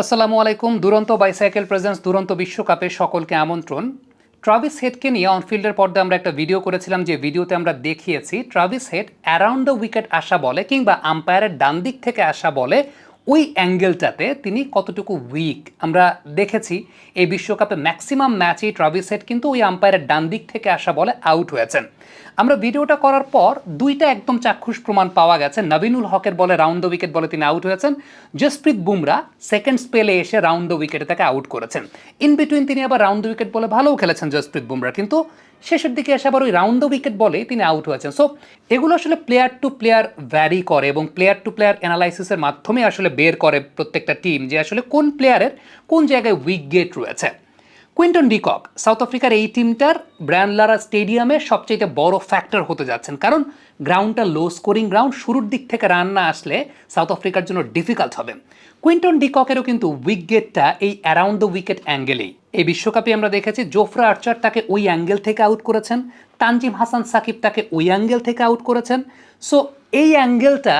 আসসালামু আলাইকুম। দুরন্ত বাইসাইকেল প্রেজেন্স দুরন্ত বিশ্বকাপে সকলকে আমন্ত্রণ। ট্রাভিস হেডকে নিয়ে অনফিল্ডের পর্দা আমরা একটা ভিডিও করেছিলাম, যে ভিডিওতে আমরা দেখিয়েছি Travis Head around the wicket আসা বলে কিংবা আম্পায়ারের ডান দিক থেকে আসা বলে ওই অ্যাঙ্গেলটাতে তিনি কতটুকু উইক আমরা দেখেছি এই বিশ্বকাপে ম্যাক্সিমাম ম্যাচেই ট্রাভিস হেড কিন্তু ওই আম্পায়ারের ডান দিক থেকে আসা বলে আউট হয়েছেন। আমরা ভিডিওটা করার পর দুইটা একদম চাক্ষুষ প্রমাণ পাওয়া গেছে। নবীনুল হকের বলে রাউন্ড দ্য উইকেট বলে তিনি আউট হয়েছেন। জসপ্রীত বুমরা সেকেন্ড স্পেলে এসে রাউন্ড দ্য উইকেটে তাকে আউট করেছেন। ইন বিটুইন তিনি আবার রাউন্ড দ্য উইকেট বলে ভালোও খেলেছেন জসপ্রীত বুমরা। কিন্তু শেষের দিকে এসে আবার ওই রাউন্ড দ্য উইকেট বলে তিনি আউট হয়েছেন। সো এগুলো আসলে প্লেয়ার টু প্লেয়ার ভ্যারি করে এবং প্লেয়ার টু প্লেয়ার অ্যানালাইসিসের মাধ্যমে আসলে বের করে প্রত্যেকটা টিম যে আসলে কোন প্লেয়ারের কোন জায়গায় উইক গেট রয়েছে। কুইন্টন ডিকক সাউথ আফ্রিকার এই টিমটার ব্র্যান্ডলারা স্টেডিয়ামে সবচেয়ে বড় ফ্যাক্টর হতে যাচ্ছেন। কারণ গ্রাউন্ডটা লো স্কোরিং গ্রাউন্ড শুরুর দিক থেকে রান না আসলে সাউথ আফ্রিকার জন্য ডিফিকাল্ট হবে। কুইন্টন ডিককেরও কিন্তু উইকেটটা এই অ্যারাউন্ড দ্য উইকেট অ্যাঙ্গেলেই এই বিশ্বকাপে আমরা দেখেছি জোফরা আর্চার তাকে ওই অ্যাঙ্গেল থেকে আউট করেছেন, তানজিম হাসান সাকিব তাকে ওই অ্যাঙ্গেল থেকে আউট করেছেন। সো এই অ্যাঙ্গেলটা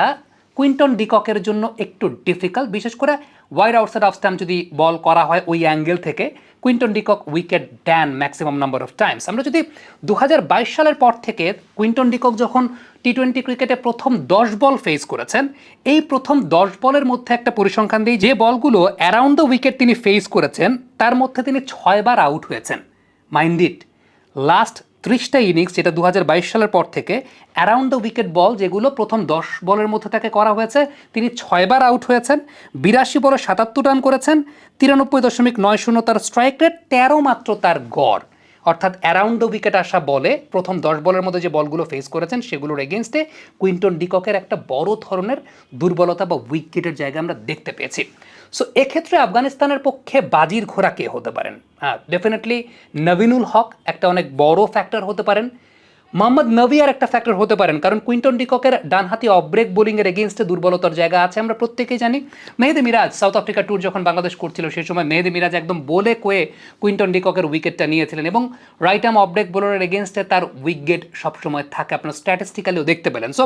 কুইন্টন ডিককের জন্য একটু ডিফিকাল্ট বিশেষ করে ওয়াইড আউটসাইড অফ স্ট্যাম্প যদি বল করা হয় ওই অ্যাঙ্গেল থেকে। কুইন্টন ডিকক উইকেট ড্যান ম্যাক্সিমাম নাম্বার অফ টাইমস আমরা যদি দু হাজার বাইশ সালের পর থেকে কুইন্টন ডিকক যখন টি টোয়েন্টি ক্রিকেটে প্রথম দশ বল ফেস করেছেন, এই প্রথম দশ বলের মধ্যে একটা পরিসংখ্যান দিই, যে বলগুলো অ্যারাউন্ড দ্য উইকেট তিনি ফেস করেছেন, তার মধ্যে তিনি ছয়বার আউট হয়েছেন। মাইন্ডিট লাস্ট ত্রিশটা ইনিংস যেটা দু হাজার বাইশ সালের পর থেকে অ্যারাউন্ড দ্য উইকেট বল যেগুলো প্রথম দশ বলের মধ্যে তাকে করা হয়েছে, তিনি ছয়বার আউট হয়েছেন, বিরাশি বলে সাতাত্তর রান করেছেন, তিরানব্বই দশমিক নয় শূন্য তার স্ট্রাইক রেট তেরো মাত্র তার গড়। অর্থাৎ অ্যারাউন্ড দ্য উইকেট আসা বলে, প্রথম দশ বলের মধ্যে যে বলগুলো ফেস করেছেন সেগুলোর এগেনস্টে কুইন্টন ডিককের একটা বড় ধরনের দুর্বলতা বা উইকেটের জায়গা আমরা দেখতে পেয়েছি। সো এক্ষেত্রে আফগানিস্তানের পক্ষে বাজির ঘোড়া কে হতে পারেন? হ্যাঁ ডেফিনেটলি নবীনুল হক একটা অনেক বড় ফ্যাক্টর হতে পারেন। মোহাম্মদ নবী আর একটা ফ্যাক্টর হতে পারেন, কারণ কুইন্টন ডিককের ডানহাতি অব্রেক বোলিংয়ের এগেনস্টে দুর্বলতার জায়গা আছে, আমরা প্রত্যেকেই জানি। Mehedi Miraz South Africa tour যখন বাংলাদেশ করছিল সেই সময় মেহেদি মিরাজ একদম বলে কয়ে কুইন্টন ডিককের উইকেটটা নিয়েছিলেন এবং রাইট আর্ম অব্রেক বোলারের এগেনস্টে তার উইকেট সবসময় থাকে, আপনার স্ট্যাটিস্টিক্যালিও দেখতে পেলেন। সো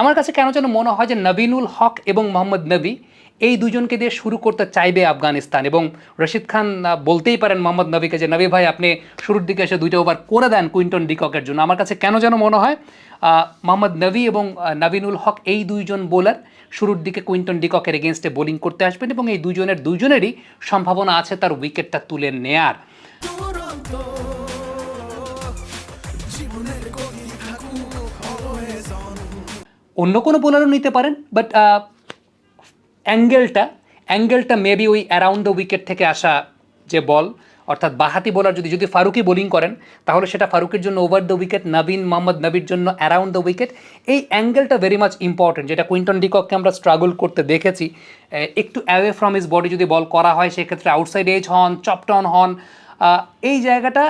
আমার কাছে কেন যেন মনে হয় যে নবীনুল হক এবং মোহাম্মদ নবী এই দুজনকে দিয়ে শুরু করতে চাইবে আফগানিস্তান এবং রশিদ খান বলতেই পারেন মোহাম্মদ নবীকে যে, নবী ভাই, আপনি শুরুর দিকে এসে দুইটা ওভার করে দেন কুইন্টন ডিককের জন্য। আমার কাছে কেন যেন মনে হয় মোহাম্মদ নবী এবং নবীনুল হক এই দুইজন বোলার শুরুর দিকে কুইন্টন ডিককের এগেনস্টে বোলিং করতে আসবেন এবং এই দুজনের দুজনেরই সম্ভাবনা আছে তার উইকেটটা তুলে নেয়ার। অন্য কোনো বোলারও নিতে পারেন বাট অ্যাঙ্গেলটা অ্যাঙ্গেলটা মেবি ওই অ্যারাউন্ড দ্য উইকেট থেকে আসা যে বল, অর্থাৎ বাহাতি বোলার যদি যদি ফারুকি বোলিং করেন, তাহলে সেটা ফারুকের জন্য ওভার দ্য উইকেট নবীন, মোহাম্মদ নবীর জন্য অ্যারাউন্ড দ্য উইকেট এই অ্যাঙ্গেলটা ভেরি মাচ ইম্পর্টেন্ট যেটা কুইন্টন ডিকককে আমরা স্ট্রাগল করতে দেখেছি। একটু অ্যাওয়ে ফ্রম ইস বডি যদি বল করা হয়, সেক্ষেত্রে আউটসাইড এজ হন চপটন হন এই জায়গাটা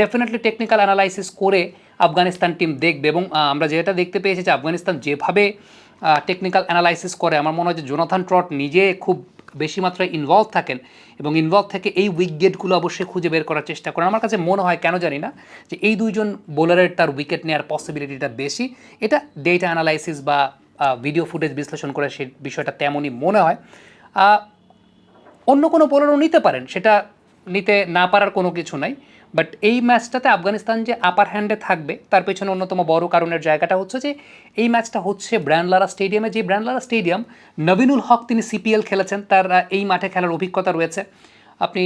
ডেফিনেটলি টেকনিক্যাল অ্যানালাইসিস করে আফগানিস্তান টিম দেখবে এবং আমরা যেটা দেখতে পেয়েছি যে আফগানিস্তান যেভাবে টেকনিক্যাল অ্যানালাইসিস করে। আমার মনে হয় যে জোনাথন ট্রট নিজে খুব বেশি মাত্রায় ইনভলভ থাকেন এবং ইনভলভ থেকে এই উইকেটগুলো অবশ্যই খুঁজে বের করার চেষ্টা করেন। আমার কাছে মনে হয়, কেন জানি না, যে এই দুইজন বোলারের তার উইকেট নেওয়ার পসিবিলিটিটা বেশি। এটা ডেটা অ্যানালাইসিস বা ভিডিও ফুটেজ বিশ্লেষণ করে সেই বিষয়টা তেমনই মনে হয়। অন্য কোনো বোলারও নিতে পারেন, সেটা নিতে না পারার কোনো কিছু নাই। বাট এই ম্যাচটাতে আফগানিস্তান যে আপার হ্যান্ডে থাকবে, তার পেছনে অন্যতম বড় কারণের জায়গাটা হচ্ছে যে, এই ম্যাচটা হচ্ছে ব্র্যান্ডলারা স্টেডিয়ামে যে ব্র্যান্ডলারা স্টেডিয়াম নবীনুল হক তিনি সিপিএল খেলেছেন, তার এই মাঠে খেলার অভিজ্ঞতা রয়েছে। আপনি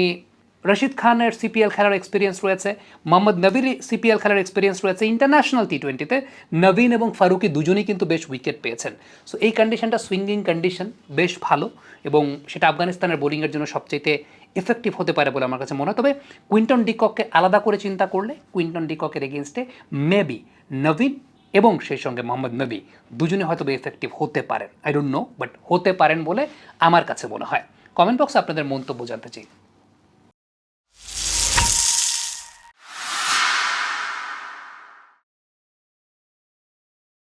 রশিদ খানের সিপিএল খেলার এক্সপিরিয়েন্স রয়েছে, মোহাম্মদ নবীর সিপিএল খেলার এক্সপিরিয়েন্স রয়েছে ইন্টারন্যাশনাল টি টোয়েন্টিতে নবীন এবং ফারুকি দুজনেই কিন্তু বেশ উইকেট পেয়েছেন। সো এই কন্ডিশনটা সুইঙ্গিং কন্ডিশন বেশ ভালো এবং সেটা আফগানিস্তানের বোলিংয়ের জন্য সবচেয়ে এফেক্টিভ হতে পারে বলে আমার কাছে মনে হয়। তবে কুইন্টন ডিকককে আলাদা করে চিন্তা করলে কুইন্টন ডিককের এগেনস্টে মেবি নবীন এবং সেই সঙ্গে মোহাম্মদ নবী দুজনে হয়তো এফেক্টিভ হতে পারেন। আই ডোন্ট নো বাট হতে পারেন বলে আমার কাছে মনে হয়। কমেন্ট বক্সে আপনাদের মন্তব্য জানতে চাই।